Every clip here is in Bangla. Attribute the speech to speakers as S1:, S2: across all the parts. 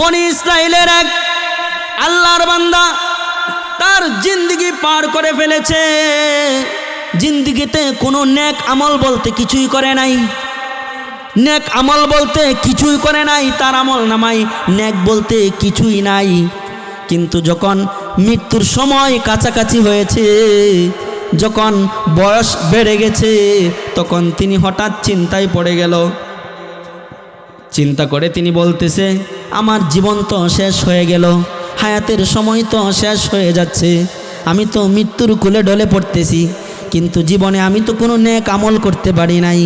S1: বনি ইসরায়েলের এক আল্লাহর বান্দা তার জিন্দগি পার করে ফেলেছে। জিন্দগিতে কোনো নেক আমল বলতে কিছুই করে নাই। নেক আমল বলতে কিছুই করে নাই, তার আমল নামাই নেক বলতে কিছুই নাই। কিন্তু যখন মৃত্যুর সময় কাছাকাছি হয়েছে, যখন বয়স বেড়ে গেছে, তখন তিনি হঠাৎ চিন্তায় পড়ে গেল। চিন্তা করে তিনি বলতেছে, আমার জীবন তো শেষ হয়ে গেল, হায়াতের সময় তো শেষ হয়ে যাচ্ছে। আমি তো মৃত্যুর কুলে ডলে পড়তেছি, কিন্তু জীবনে আমি তো কোনো নেক আমল করতে পারি নাই।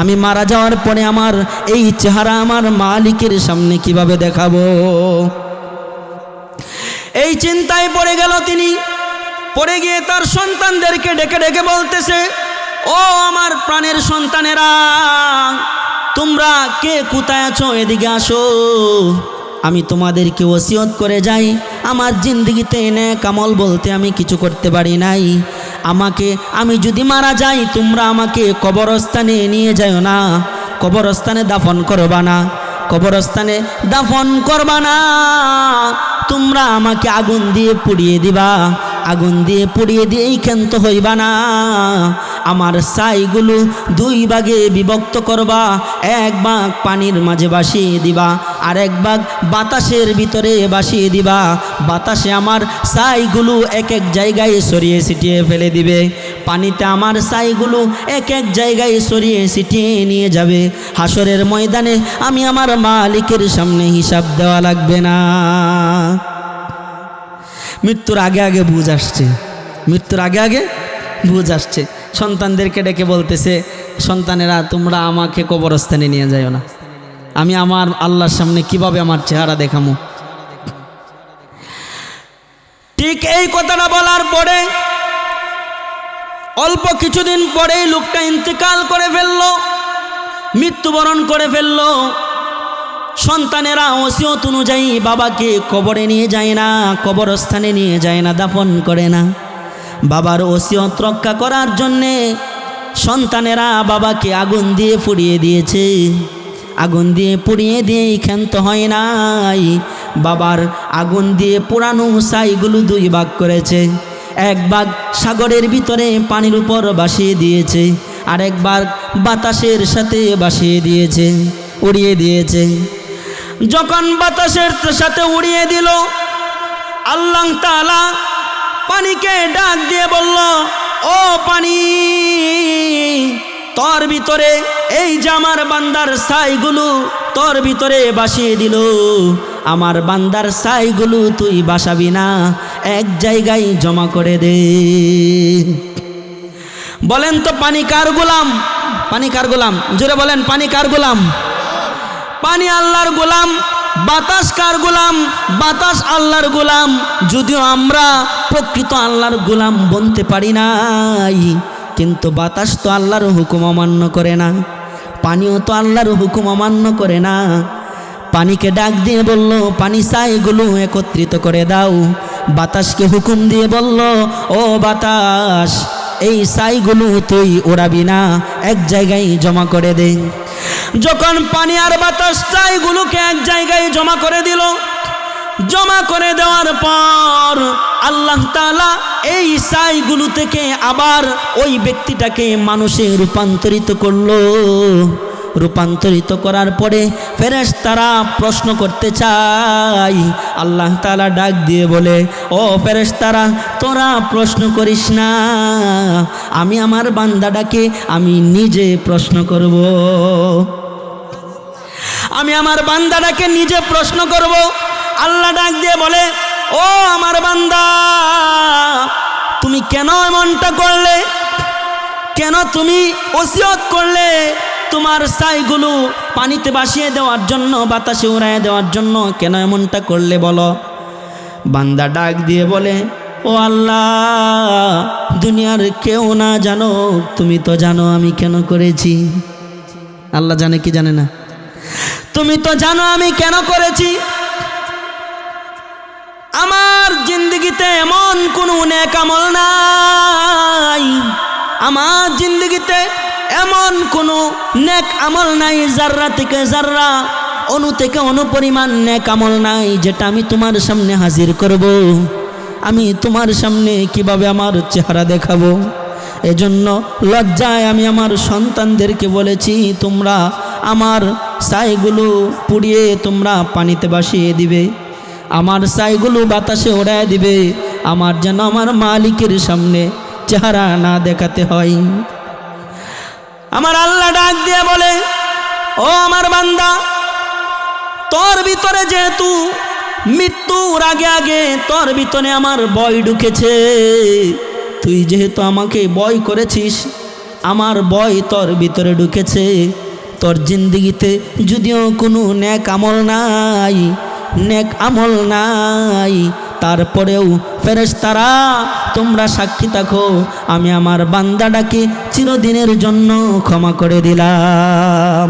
S1: আমি মারা যাওয়ার পরে আমার এই চেহারা আমার মালিকের সামনে কীভাবে দেখাবো? এই চিন্তায় পড়ে গেল তিনি। পড়ে গিয়ে তার সন্তানদেরকে ডেকে ডেকে বলতেছে, ও আমার প্রাণের সন্তানেরা তোমরা কে কোথায় আছো? এদিকে আসো। আমি তোমাদেরকে ওসিয়ত করে যাই। আমার জিন্দগিতে এনে কামল বলতে আমি কিছু করতে পারি নাই। আমাকে, আমি যদি মারা যাই, তোমরা আমাকে কবরস্থানে নিয়ে যাও না। কবরস্থানে দাফন করবা না। কবরস্থানে দাফন করবা না। তোমরা আমাকে আগুন দিয়ে পুড়িয়ে দিবা। আগুন দিয়ে পুড়িয়ে দিয়েই ক্ষান্ত হইবা না। আমার ছাইগুলো দুই ভাগে বিভক্ত করবা। এক ভাগ পানির মাঝে বাসিয়ে দিবা আর এক ভাগ বাতাসের ভিতরে বাসিয়ে দিবা। বাতাসে আমার ছাইগুলো এক এক জায়গায় সরিয়ে ছিটিয়ে ফেলে দিবে। পানিতে আমার ছাইগুলো এক এক জায়গায় সরিয়ে ছিটিয়ে নিয়ে যাবে। হাসরের ময়দানে আমি আমার মালিকের সামনে হিসাব দেওয়া লাগবে না। মৃত্যুর আগে আগে বুঝ আসছে। মৃত্যুর আগে আগে বুঝ আসছে। সন্তানদেরকে ডেকে বলতেছে, সন্তানেরা, তোমরা আমাকে কবরস্থানে নিয়ে যাও না। আমি আমার আল্লাহর সামনে কীভাবে আমার চেহারা দেখামো? ঠিক এই কথাটা বলার পরে, অল্প কিছুদিন পরেই লোকটা ইন্তেকাল করে ফেলল, মৃত্যুবরণ করে ফেলল। সন্তানেরা ওসিয়ত অনুযায়ী বাবাকে কবরে নিয়ে যায় না, কবরস্থানে নিয়ে যায় না, দাফন করে না। বাবার ওসিয়ত রক্ষা করার জন্যে সন্তানেরা বাবাকে আগুন দিয়ে পুড়িয়ে দিয়েছে। আগুন দিয়ে পুড়িয়ে দিয়ে ক্ষান্ত হয় নাই। বাবার আগুন দিয়ে পুরানো সাইগুলো দুই ভাগ করেছে। এক ভাগ সাগরের ভিতরে পানির উপর বাসিয়ে দিয়েছে, আর একবার বাতাসের সাথে বাসিয়ে দিয়েছে, উড়িয়ে দিয়েছে। যখন বাতাসের সাথে উড়িয়ে দিল, আল্লাহ তালা পানিকে ডাক দিয়ে বলল, ও পানি, তোর ভিতরে এই যে আমার বান্দার ছাইগুলো, তোর ভিতরে বাসিয়ে দিল। আমার বান্দার ছাইগুলো তুই বাসাবি না, এক জায়গায় জমা করে দে। বলেন তো, পানি কার গোলাম? পানি কার গোলাম? জোরে বলেন, পানি কার গোলাম? পানি আল্লাহর গোলাম বাতাস কার গোলাম? বাতাস আল্লাহর গোলাম। যদিও আমরা প্রকৃত আল্লাহর গোলাম বনতে পারি নাই, কিন্তু বাতাস তো আল্লাহর হুকুম অমান্য করে না, পানিও তো আল্লাহর হুকুম অমান্য করে না। পানিকে ডাক দিয়ে বলল, পানি সাইগুলো একত্রিত করে দাও। বাতাসকে হুকুম দিয়ে বলল, ও বাতাস, এই সাইগুলো তুই ওড়াবি না, এক জায়গায় জমা করে দে। যখন পানি আর বাতাস চাইগুলোকে এক জায়গায় জমা করে দিল। জমা করে দেওয়ার পর আল্লাহ তালা এই সাইগুলো থেকে আবার ওই ব্যক্তিটাকে মানুষে রূপান্তরিত করল। রূপান্তরিত করার পরে ফেরেস তারা প্রশ্ন করতে চাই আল্লাহ তালা ডাক দিয়ে বলে, ও ফেরেস তারা তোরা প্রশ্ন করিস না। আমি আমার বান্দাটাকে আমি নিজে প্রশ্ন করব। আমি আমার বান্দাটাকে নিজে প্রশ্ন করব। আল্লাহ ডাক দিয়ে বলে, ও আমার বান্দা, তুমি কেন এমনটা করলে? কেন তুমি ওসিয়ত করলে? তোমার সাইগুলো পানিতে বাসিয়ে দেওয়ার জন্য, বাতাসে উড়াইয়ে দেওয়ার জন্য কেন এমনটা করলে বলো? বান্দা ডাক দিয়ে বলে, ও আল্লাহ, দুনিয়ার কেউ না জানো তুমি তো জানো আমি কেন করেছি। আল্লাহ জানে কি জানে না? তুমি তো জানো আমি কেন করেছি? আমার জিন্দগিতে এমন কোনো নেক আমল নাই। আমার জিন্দগিতে এমন কোনো নেক আমল নাই জাররা থেকে জাররা অনু থেকে অনুপরিমাণ ন্যাক আমল নাই, যেটা আমি তোমার সামনে হাজির করব। আমি তোমার সামনে কীভাবে আমার চেহারা দেখাবো? এজন্য লজ্জায় আমি আমার সন্তানদেরকে বলেছি, তোমরা আমার ছাইগুলো পুড়িয়ে তোমরা পানিতে ভাসিয়ে দিবে। আমার ছাইগুলো বাতাসে ওড়ায় দিবে। আমার যেন আমার মালিকের সামনে চেহারা না দেখাতে হয়। আমার আল্লাহ ডাক দিয়ে বলে, ও আমার বান্দা, তোর ভিতরে যেহেতু মৃত্যুর আগে আগে তোর ভিতরে আমার বয় ঢুকেছে, তুই যেহেতু আমাকে বয় করেছিস, আমার বয় তোর ভিতরে ঢুকেছে। তোর জিন্দিগিতে যদিও কোনো ন্যাক আমল নাই, ন্যাক আমল নাই। তারপরেও ফেরেশতারা, তোমরা সাক্ষী থাকো, আমি আমার বান্দাটাকে চিরদিনের জন্য ক্ষমা করে দিলাম।